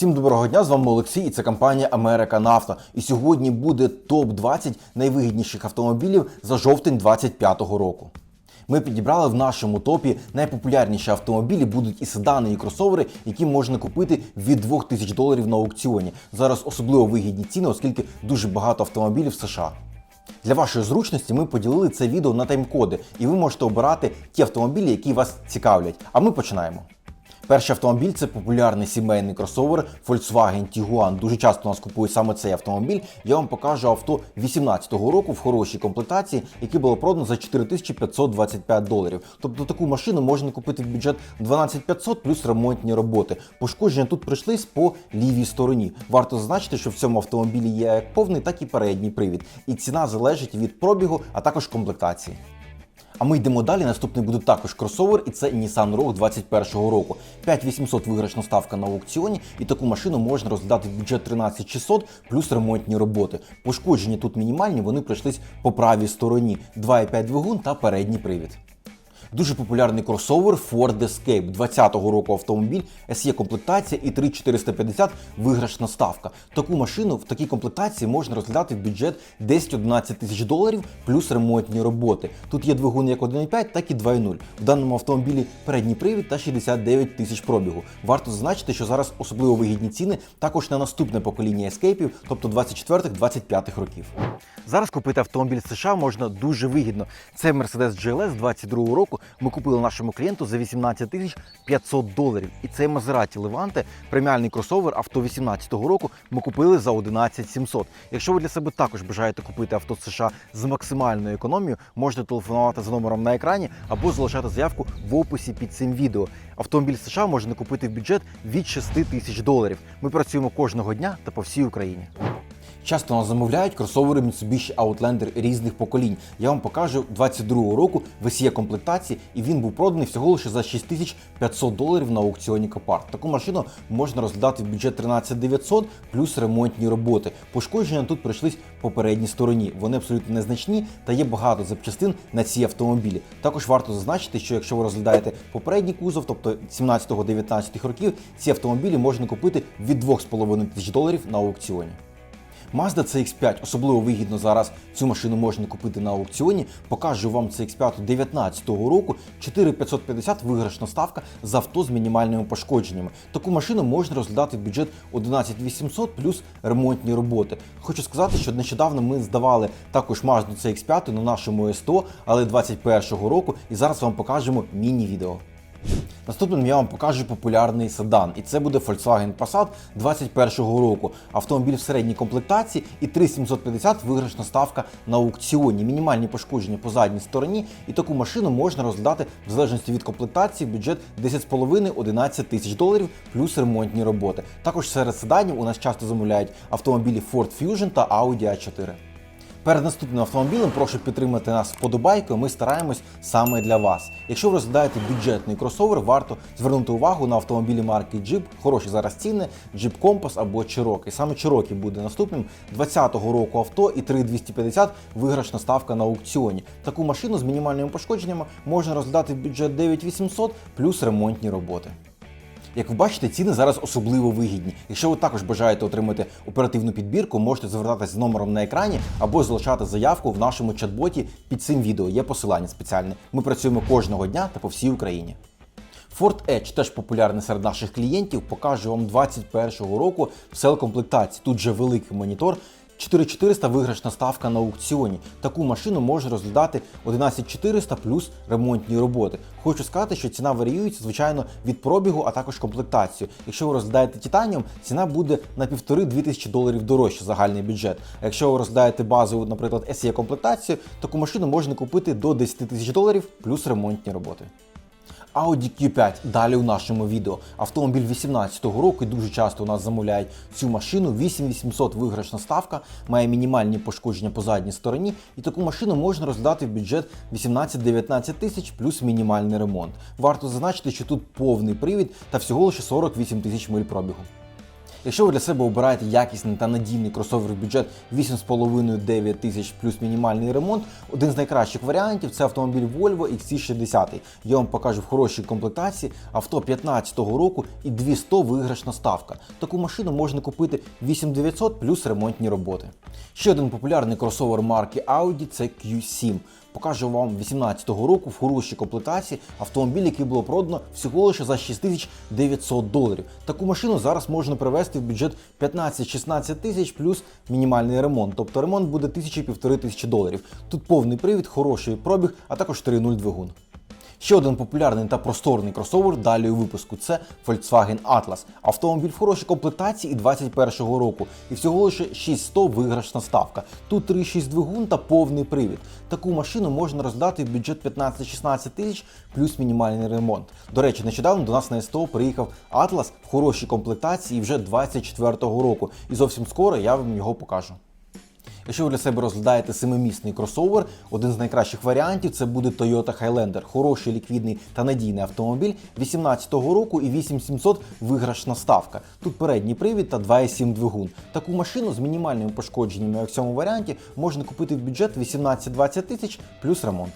Всім доброго дня, з вами Олексій, і це компанія Америка Нафта. І сьогодні буде топ-20 найвигідніших автомобілів за жовтень 2025 року. Ми підібрали в нашому топі найпопулярніші автомобілі, будуть і седани, і кросовери, які можна купити від 2000 доларів на аукціоні. Зараз особливо вигідні ціни, оскільки дуже багато автомобілів в США. Для вашої зручності ми поділили це відео на тайм-коди, і ви можете обирати ті автомобілі, які вас цікавлять. А ми починаємо. Перший автомобіль це популярний сімейний кросовер Volkswagen Tiguan. Дуже часто у нас купують саме цей автомобіль. Я вам покажу авто 2018 року в хорошій комплектації, яке було продано за 4525 доларів. Тобто таку машину можна купити в бюджет 12500 плюс ремонтні роботи. Пошкодження тут прийшлись по лівій стороні. Варто зазначити, що в цьому автомобілі є як повний, так і передній привід. І ціна залежить від пробігу, а також комплектації. А ми йдемо далі. Наступний буде також кросовер, і це Nissan Rogue 21 року. 5800 виграшна ставка на аукціоні, і таку машину можна розглядати в бюджет 13600 плюс ремонтні роботи. Пошкодження тут мінімальні, вони пройшлись по правій стороні. 2,5 двигун та передній привід. Дуже популярний кросовер Ford Escape 20-го року автомобіль, SE комплектація і 3450 виграшна ставка. Таку машину в такій комплектації можна розглядати в бюджет 10-11 тисяч доларів плюс ремонтні роботи. Тут є двигун як 1.5, так і 2.0. В даному автомобілі передній привід та 69 тисяч пробігу. Варто зазначити, що зараз особливо вигідні ціни також на наступне покоління ескейпів, тобто 24-25 років. Зараз купити автомобіль США можна дуже вигідно. Це Mercedes GLS 22 року. Ми купили нашому клієнту за 18 тисяч 500 доларів. І цей Maserati Levante, преміальний кросовер авто 18 року, ми купили за 11 700. Якщо ви для себе також бажаєте купити авто з США з максимальною економією, можете телефонувати за номером на екрані або залишати заявку в описі під цим відео. Автомобіль США можна купити в бюджет від 6 тисяч доларів. Ми працюємо кожного дня та по всій Україні. Часто нас замовляють кросовери Mitsubishi Outlander різних поколінь. Я вам покажу 22-го року в SE комплектації, і він був проданий всього лише за 6500 доларів на аукціоні Копарт. Таку машину можна розглядати в бюджет 13900 плюс ремонтні роботи. Пошкодження тут прийшлись по передній стороні. Вони абсолютно незначні та є багато запчастин на ці автомобілі. Також варто зазначити, що якщо ви розглядаєте попередній кузов, тобто 17-19 років, ці автомобілі можна купити від 2,5 тисяч доларів на аукціоні. Mazda CX5 особливо вигідно зараз цю машину можна купити на аукціоні. Покажу вам CX5 2019 року 4550 виграшна ставка з авто з мінімальними пошкодженнями. Таку машину можна розглядати в бюджет 11800 плюс ремонтні роботи. Хочу сказати, що нещодавно ми здавали також Mazda CX5 на нашому СТО, але 21 року, і зараз вам покажемо міні-відео. Наступним я вам покажу популярний седан, і це буде Volkswagen Passat 2021 року. Автомобіль в середній комплектації і 3750 виграшна ставка на аукціоні. Мінімальні пошкодження по задній стороні, і таку машину можна розглядати в залежності від комплектації бюджет 10,5-11 тисяч доларів плюс ремонтні роботи. Також серед седанів у нас часто замовляють автомобілі Ford Fusion та Audi A4. Перед наступним автомобілем прошу підтримати нас вподобайкою. Ми стараємось саме для вас. Якщо ви розглядаєте бюджетний кросовер, варто звернути увагу на автомобілі марки Jeep. Хороші зараз ціни, Jeep Compass або Cherokee. Саме Cherokee буде наступним 20-го року авто і 3250 виграшна ставка на аукціоні. Таку машину з мінімальними пошкодженнями можна розглядати в бюджет 9800 плюс ремонтні роботи. Як ви бачите, ціни зараз особливо вигідні. Якщо ви також бажаєте отримати оперативну підбірку, можете звертатися з номером на екрані або залишати заявку в нашому чат-боті під цим відео. Є посилання спеціальне. Ми працюємо кожного дня та по всій Україні. Ford Edge теж популярний серед наших клієнтів. Покажу вам 21-го року в сел комплектації. Тут же великий монітор. 4400 виграшна ставка на аукціоні. Таку машину можна розглядати 11400 плюс ремонтні роботи. Хочу сказати, що ціна варіюється, звичайно, від пробігу, а також комплектацію. Якщо ви розглядаєте Титаніум, ціна буде на 1,5-2 тисячі доларів дорожче загальний бюджет. А якщо ви розглядаєте базову, наприклад, SE комплектацію, таку машину можна купити до 10 тисяч доларів плюс ремонтні роботи. Audi Q5 далі у нашому відео. Автомобіль 18-го року і дуже часто у нас замовляють цю машину. 8800 виграшна ставка, має мінімальні пошкодження по задній стороні, і таку машину можна роздати в бюджет 18-19 тисяч плюс мінімальний ремонт. Варто зазначити, що тут повний привід та всього лише 48 тисяч миль пробігу. Якщо ви для себе обираєте якісний та надійний кросовер бюджет 8,5-9 тисяч плюс мінімальний ремонт, один з найкращих варіантів це автомобіль Volvo XC60. Я вам покажу в хорошій комплектації авто 15-го року і 200 виграшна ставка. Таку машину можна купити 8900 плюс ремонтні роботи. Ще один популярний кросовер марки Audi це Q7. Покажу вам 18-го року в хорошій комплектації автомобіль, який було продано всього лише за 6900 доларів. Таку машину зараз можна привезти в бюджет 15-16 тисяч плюс мінімальний ремонт. Тобто ремонт буде тисячі-півтори тисячі доларів. Тут повний привід, хороший пробіг, а також 3.0 двигун. Ще один популярний та просторний кросовер далі у випуску це Volkswagen Atlas. Автомобіль в хорошій комплектації і 21-го року. І всього лише 6100 виграшна ставка. Тут 3.6 двигун та повний привід. Таку машину можна роздати в бюджет 15-16 тисяч плюс мінімальний ремонт. До речі, нещодавно до нас на СТО приїхав Atlas в хорошій комплектації вже 24-го року. І зовсім скоро я вам його покажу. Якщо ви для себе розглядаєте семимісний кросовер, один з найкращих варіантів це буде Toyota Highlander. Хороший, ліквідний та надійний автомобіль 18-го року і 8700 виграшна ставка. Тут передній привід та 2,7 двигун. Таку машину з мінімальними пошкодженнями, як в цьому варіанті, можна купити в бюджет 18-20 тисяч плюс ремонт.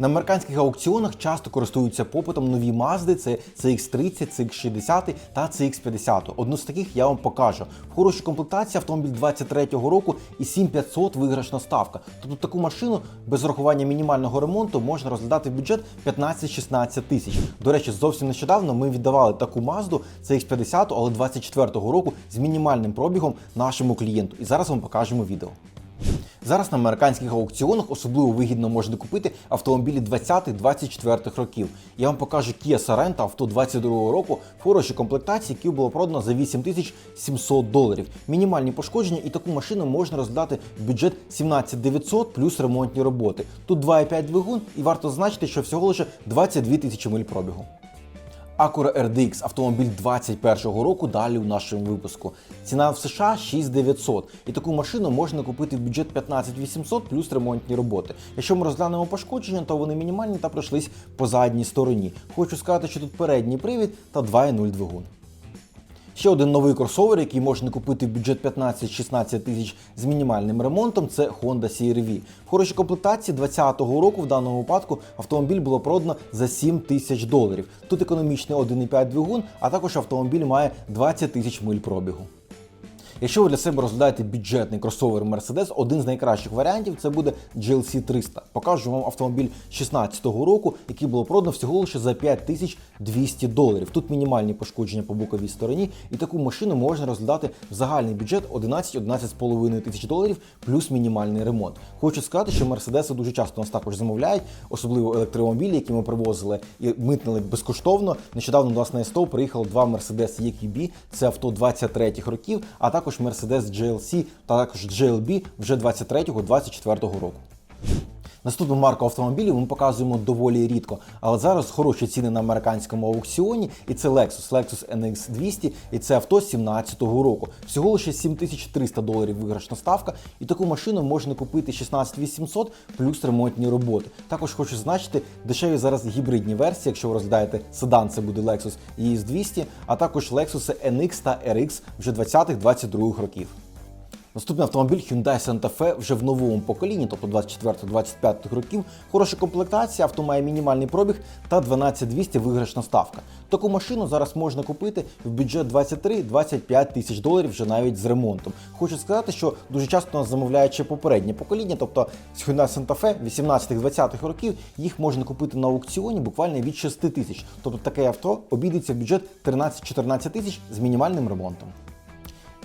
На американських аукціонах часто користуються попитом нові Мазди, це CX30, CX60 та CX50. Одну з таких я вам покажу. В хорошій комплектації автомобіль 23-го року і 7500 виграшна ставка. Тобто таку машину без урахування мінімального ремонту можна розглядати в бюджет 15-16 тисяч. До речі, зовсім нещодавно ми віддавали таку Мазду CX50, але 24-го року з мінімальним пробігом нашому клієнту. І зараз вам покажемо відео. Зараз на американських аукціонах особливо вигідно можна купити автомобілі 20-24 років. Я вам покажу Kia Sorento авто 22 року в хорошій комплектації, яку було продано за 8700 доларів. Мінімальні пошкодження і таку машину можна роздати в бюджет 17900 плюс ремонтні роботи. Тут 2,5 двигун і варто зазначити, що всього лише 22 тисячі миль пробігу. Acura RDX автомобіль 21-го року далі у нашому випуску. Ціна в США 6900. І таку машину можна купити в бюджет 15800 плюс ремонтні роботи. Якщо ми розглянемо пошкодження, то вони мінімальні та пройшлись по задній стороні. Хочу сказати, що тут передній привід та 2.0 двигун. Ще один новий кросовер, який можна купити в бюджет 15-16 тисяч з мінімальним ремонтом, це Honda CR-V. В хорошій комплектації 2020 року в даному випадку автомобіль було продано за 7 тисяч доларів. Тут економічний 1,5 двигун, а також автомобіль має 20 тисяч миль пробігу. Якщо ви для себе розглядаєте бюджетний кросовер Mercedes, один з найкращих варіантів це буде GLC 300. Покажу вам автомобіль 2016 року, який було продано всього лише за 5200 доларів. Тут мінімальні пошкодження по боковій стороні, і таку машину можна розглядати в загальний бюджет 11-11,5 тисяч доларів плюс мінімальний ремонт. Хочу сказати, що Мерседеси дуже часто нас також замовляють, особливо електромобілі, які ми привозили і митнили безкоштовно. Нещодавно до нас на СТО приїхало два Mercedes EQB, це авто 23-х років, а також Mercedes GLC та також GLB вже 23-24 року. Наступну марку автомобілів ми показуємо доволі рідко, але зараз хороші ціни на американському аукціоні, і це Lexus, Lexus NX 200, і це авто 17-го року. Всього лише 7300 доларів виграшна ставка, і таку машину можна купити 16800 плюс ремонтні роботи. Також хочу зазначити, дешеві зараз гібридні версії, якщо ви розглядаєте седан, це буде Lexus ES 200, а також Lexus NX та RX вже 20-22 років. Наступний автомобіль Hyundai Santa Fe вже в новому поколінні, тобто 24-25 років. Хороша комплектація, авто має мінімальний пробіг та 12200 виграшна ставка. Таку машину зараз можна купити в бюджет 23-25 тисяч доларів вже навіть з ремонтом. Хочу сказати, що дуже часто нас замовляють ще попереднє покоління, тобто з Hyundai Santa Fe 18-20 років їх можна купити на аукціоні буквально від 6 тисяч. Тобто таке авто обійдеться в бюджет 13-14 тисяч з мінімальним ремонтом.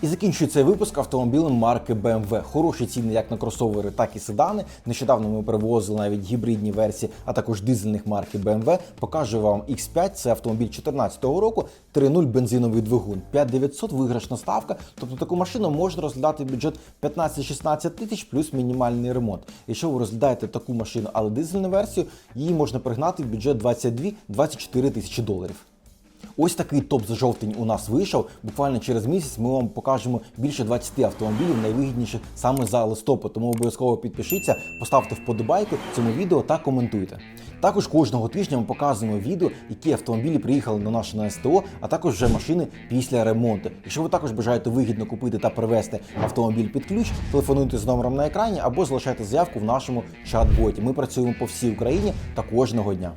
І закінчую цей випуск автомобілем марки BMW. Хороші ціни як на кросовери, так і седани. Нещодавно ми привозили навіть гібридні версії, а також дизельних марки BMW. Покажу вам X5, це автомобіль 2014 року, 3.0 бензиновий двигун, 5900 виграшна ставка. Тобто таку машину можна розглядати в бюджет 15-16 тисяч плюс мінімальний ремонт. Якщо ви розглядаєте таку машину, але дизельну версію, її можна пригнати в бюджет 22-24 тисячі доларів. Ось такий топ за жовтень у нас вийшов. Буквально через місяць ми вам покажемо більше 20 автомобілів найвигідніших саме за листопад. Тому обов'язково підпишіться, поставте вподобайку цьому відео та коментуйте. Також кожного тижня ми показуємо відео, які автомобілі приїхали на наше на СТО, а також вже машини після ремонту. Якщо ви також бажаєте вигідно купити та привезти автомобіль під ключ, телефонуйте з номером на екрані або залишайте заявку в нашому чат-боті. Ми працюємо по всій Україні та кожного дня.